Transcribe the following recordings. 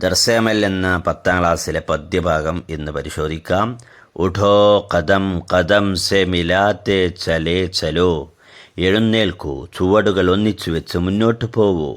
ദർസമൽ എന്ന പത്താം ക്ലാസ്സിലെ പദ്യഭാഗം ഇന്ന് പരിശോധിക്കാം. ഉഠോ കദം കദം സെ മിലാത്തെ ചലേ ചലോ. എഴുന്നേൽക്കൂ ചുവടുകൾ ഒന്നിച്ചു വെച്ച് മുന്നോട്ട് പോവൂ.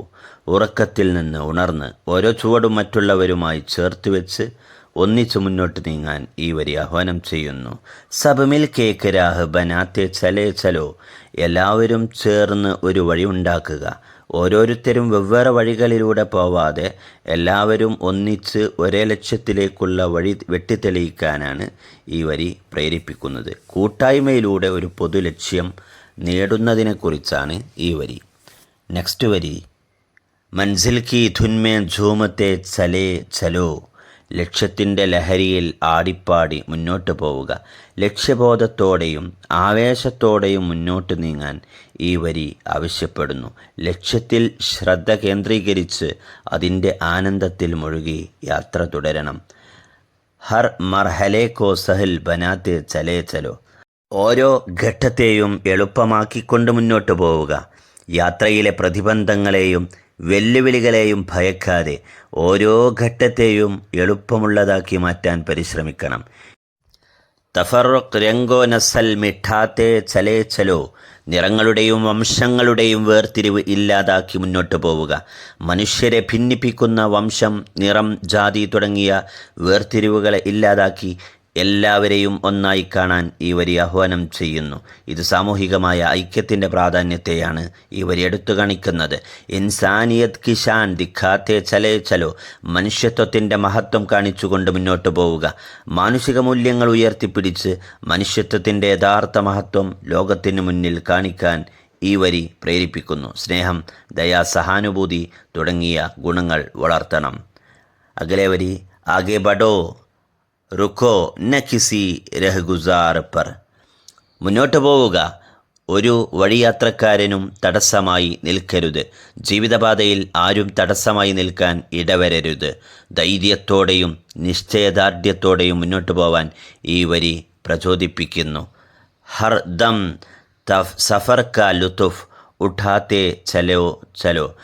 ഉറക്കത്തിൽ നിന്ന് ഉണർന്ന് ഓരോ ചുവടും മറ്റുള്ളവരുമായി ചേർത്ത് വെച്ച് ഒന്നിച്ചു മുന്നോട്ട് നീങ്ങാൻ ഈ വരി ആഹ്വാനം ചെയ്യുന്നു. സബമിൽ കേക്ക് രാഹ് ബനാത്തെ ചലേ ചലോ. എല്ലാവരും ചേർന്ന് ഒരു വഴി ഉണ്ടാക്കുക. ഓരോരുത്തരും വെവ്വേറെ വഴികളിലൂടെ പോവാതെ എല്ലാവരും ഒന്നിച്ച് ഒരേ ലക്ഷ്യത്തിലേക്കുള്ള വഴി വെട്ടിത്തെളിയിക്കാനാണ് ഈ വരി പ്രേരിപ്പിക്കുന്നത്. കൂട്ടായ്മയിലൂടെ ഒരു പൊതു ലക്ഷ്യം നേടുന്നതിനെക്കുറിച്ചാണ് ഈ വരി. നെക്സ്റ്റ് വരി. മൻസിൽ കി ധുൻമേ ഝൂമത്തെ ചലേ ചലോ. ലക്ഷ്യത്തിന്റെ ലഹരിയിൽ ആടിപ്പാടി മുന്നോട്ട് പോവുക. ലക്ഷ്യബോധത്തോടെയും ആവേശത്തോടെയും മുന്നോട്ട് നീങ്ങാൻ ഈ വരി ആവശ്യപ്പെടുന്നു. ലക്ഷ്യത്തിൽ ശ്രദ്ധ കേന്ദ്രീകരിച്ച് അതിന്റെ ആനന്ദത്തിൽ മുഴുകി യാത്ര തുടരണം. ഹർ മർഹലെ കോ സഹൽ ബനാത്തെ ചലേ ചലോ. ഓരോ ഘട്ടത്തെയും എളുപ്പമാക്കിക്കൊണ്ട് മുന്നോട്ട് പോവുക. യാത്രയിലെ പ്രതിബന്ധങ്ങളെയും വെല്ലുവിളികളെയും ഭയക്കാതെ ഓരോ ഘട്ടത്തെയും എളുപ്പമുള്ളതാക്കി മാറ്റാൻ പരിശ്രമിക്കണം. തഫറുഖ് രംഗോ നസൽ മിഠാത്തെ ചലേ ചലോ. നിറങ്ങളുടെയും വംശങ്ങളുടെയും വേർതിരിവ് ഇല്ലാതാക്കി മുന്നോട്ട് പോവുക. മനുഷ്യരെ ഭിന്നിപ്പിക്കുന്ന വംശം നിറം ജാതി തുടങ്ങിയ വേർതിരിവുകളെ ഇല്ലാതാക്കി എല്ലാവരെയും ഒന്നായി കാണാൻ ഈ വരി ആഹ്വാനം ചെയ്യുന്നു. ഇത് സാമൂഹികമായ ഐക്യത്തിന്റെ പ്രാധാന്യത്തെയാണ് ഈ വരി എടുത്തു കാണിക്കുന്നത്. ഇൻസാനിയത് കിഷാൻ ദിഖാത്തെ ചലേ ചലോ. മനുഷ്യത്വത്തിന്റെ മഹത്വം കാണിച്ചുകൊണ്ട് മുന്നോട്ട് പോവുക. മാനുഷിക മൂല്യങ്ങൾ ഉയർത്തിപ്പിടിച്ച് മനുഷ്യത്വത്തിന്റെ യഥാർത്ഥ മഹത്വം ലോകത്തിന് മുന്നിൽ കാണിക്കാൻ ഈ വരി പ്രേരിപ്പിക്കുന്നു. സ്നേഹം ദയാ സഹാനുഭൂതി തുടങ്ങിയ ഗുണങ്ങൾ വളർത്തണം. അകലെ വരി ആകെ ബഡോ റുക്കോ ന കിസി രഹ്ഗുസാർ പർ. മുന്നോട്ട് പോവുക. ഒരു വഴിയാത്രക്കാരനും തടസ്സമായി നിൽക്കരുത്. ജീവിതപാതയിൽ ആരും തടസ്സമായി നിൽക്കാൻ ഇടവരരുത്. ധൈര്യത്തോടെയും നിശ്ചയദാർഢ്യത്തോടെയും മുന്നോട്ട് പോവാൻ ഈ വരി പ്രചോദിപ്പിക്കുന്നു. ഹർദം തഫ് സഫർ ക ലുത്തുഫ് ഉഠാത്തെ ചലോ ചലോ.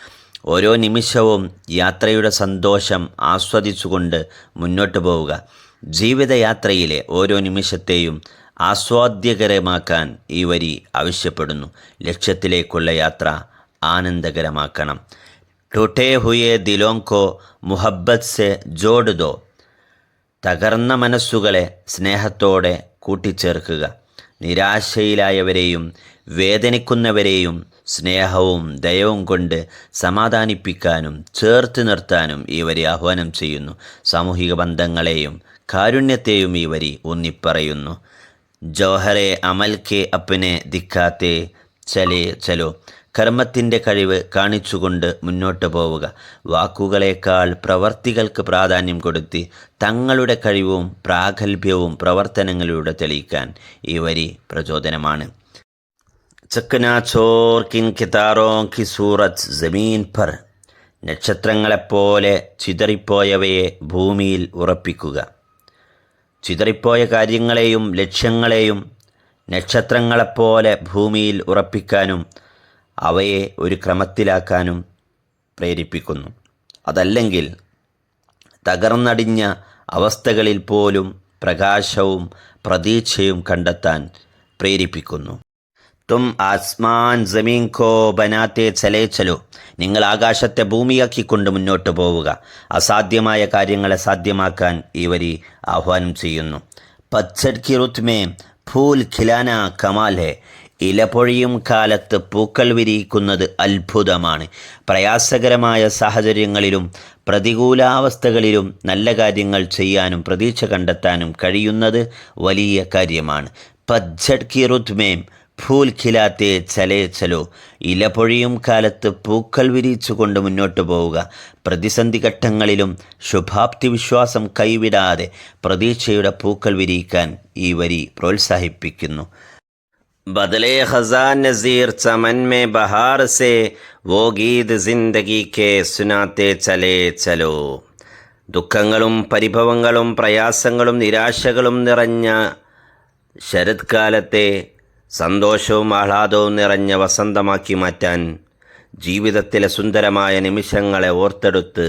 ഓരോ നിമിഷവും യാത്രയുടെ സന്തോഷം ആസ്വദിച്ചുകൊണ്ട് മുന്നോട്ട് പോവുക. ജീവിതയാത്രയിലെ ഓരോ നിമിഷത്തെയും ആസ്വാദ്യകരമാക്കാൻ ഈ വരി ആവശ്യപ്പെടുന്നു. ലക്ഷ്യത്തിലേക്കുള്ള യാത്ര ആനന്ദകരമാക്കണം. ടൂട്ടേ ഹുയേ ദിലോങ്കോ മുഹബത്ത് സെ ജോഡ് ദോ. തകർന്ന മനസ്സുകളെ സ്നേഹത്തോടെ കൂട്ടിച്ചേർക്കുക. നിരാശയിലായവരെയും വേദനിക്കുന്നവരെയും സ്നേഹവും ദയവും കൊണ്ട് സമാധാനിപ്പിക്കാനും ചേർത്ത് നിർത്താനും ഇവരെ ആഹ്വാനം ചെയ്യുന്നു. സാമൂഹിക ബന്ധങ്ങളെയും കാരുണ്യത്തെയും ഈ വരി ഊന്നിപ്പറയുന്നു. ജോഹറെ അമൽ കെ അപ്പനെ ദിക്കാത്തെ ചലേ ചലോ. കർമ്മത്തിന്റെ കഴിവ് കാണിച്ചുകൊണ്ട് മുന്നോട്ട് പോവുക. വാക്കുകളേക്കാൾ പ്രവർത്തികൾക്ക് പ്രാധാന്യം കൊടുത്ത് തങ്ങളുടെ കഴിവും പ്രാഗൽഭ്യവും പ്രവർത്തനങ്ങളിലൂടെ തെളിയിക്കാൻ ഈ വരി പ്രചോദനമാണ്. നക്ഷത്രങ്ങളെപ്പോലെ ചിതറിപ്പോയവയെ ഭൂമിയിൽ ഉറപ്പിക്കുക. ചിതറിപ്പോയ കാര്യങ്ങളെയും ലക്ഷ്യങ്ങളെയും നക്ഷത്രങ്ങളെപ്പോലെ ഭൂമിയിൽ ഉറപ്പിക്കാനും അവയെ ഒരു ക്രമത്തിലാക്കാനും പ്രേരിപ്പിക്കുന്നു. അതല്ലെങ്കിൽ തകർന്നടിഞ്ഞ അവസ്ഥകളിൽ പോലും പ്രകാശവും പ്രതീക്ഷയും കണ്ടെത്താൻ പ്രേരിപ്പിക്കുന്നു. തും ആസ്മാൻ ജമീൻ കോ ബനാത്തെ ചലേ ചലോ. നിങ്ങൾ ആകാശത്തെ ഭൂമിയാക്കിക്കൊണ്ട് മുന്നോട്ട് പോവുക. അസാധ്യമായ കാര്യങ്ങളെ സാധ്യമാക്കാൻ ഈ വരി ആഹ്വാനം ചെയ്യുന്നു. പച്ചഡ് കി റുത്മേ ഫൂൽ ഖിലാന കമാൽ ഇലപൊഴിയും കാലത്ത് പൂക്കൾ വിരിയിക്കുന്നത് അത്ഭുതമാണ്. പ്രയാസകരമായ സാഹചര്യങ്ങളിലും പ്രതികൂലാവസ്ഥകളിലും നല്ല കാര്യങ്ങൾ ചെയ്യാനും പ്രതീക്ഷ കണ്ടെത്താനും കഴിയുന്നത് വലിയ കാര്യമാണ്. പജ്ജഡ് ഫൂൽ ഖിലാത്തെ ചലേ ചലോ. ഇല പൊഴിയും കാലത്ത് പൂക്കൾ വിരിച്ചുകൊണ്ട് മുന്നോട്ടു പോവുക. പ്രതിസന്ധി ഘട്ടങ്ങളിലും ശുഭാപ്തി വിശ്വാസം കൈവിടാതെ പ്രതീക്ഷയുടെ പൂക്കൾ വിരിയിക്കാൻ ഈ വരി പ്രോത്സാഹിപ്പിക്കുന്നു. ബദലേ ഖസാൻ നസീർ ചമൻ മേ ബഹാർ സേ വോ ഗീത് ജിന്ദഗി കെ സുനാത്തെ ചലേ ചലോ. ദുഃഖങ്ങളും പരിഭവങ്ങളും പ്രയാസങ്ങളും നിരാശകളും നിറഞ്ഞ ശരത്കാലത്തെ സന്തോഷവും ആഹ്ലാദവും നിറഞ്ഞ വസന്തമാക്കി മാറ്റാൻ ജീവിതത്തിലെ സുന്ദരമായ നിമിഷങ്ങളെ ഓർത്തെടുത്ത്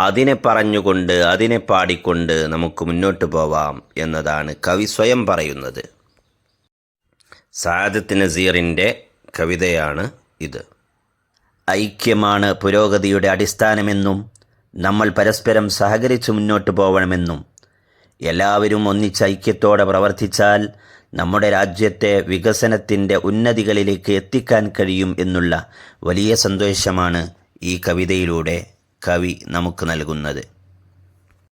അതിനെ പറഞ്ഞുകൊണ്ട് അതിനെ പാടിക്കൊണ്ട് നമുക്ക് മുന്നോട്ട് പോവാം എന്നതാണ് കവി സ്വയം പറയുന്നത്. സാദത്ത് നസീറിന്റെ കവിതയാണ് ഇത്. ഐക്യമാണ് പുരോഗതിയുടെ അടിസ്ഥാനമെന്നും നമ്മൾ പരസ്പരം സഹകരിച്ച് മുന്നോട്ട് പോകണമെന്നും എല്ലാവരും ഒന്നിച്ച് ഐക്യത്തോടെ പ്രവർത്തിച്ചാൽ നമ്മുടെ രാജ്യത്തെ വികസനത്തിന്റെ ഉന്നതികളിലേക്ക് എത്തിക്കാൻ കഴിയും എന്നുള്ള വലിയ സന്തോഷമാണ് ഈ കവിതയിലൂടെ കവി നമുക്ക് നൽകുന്നത്.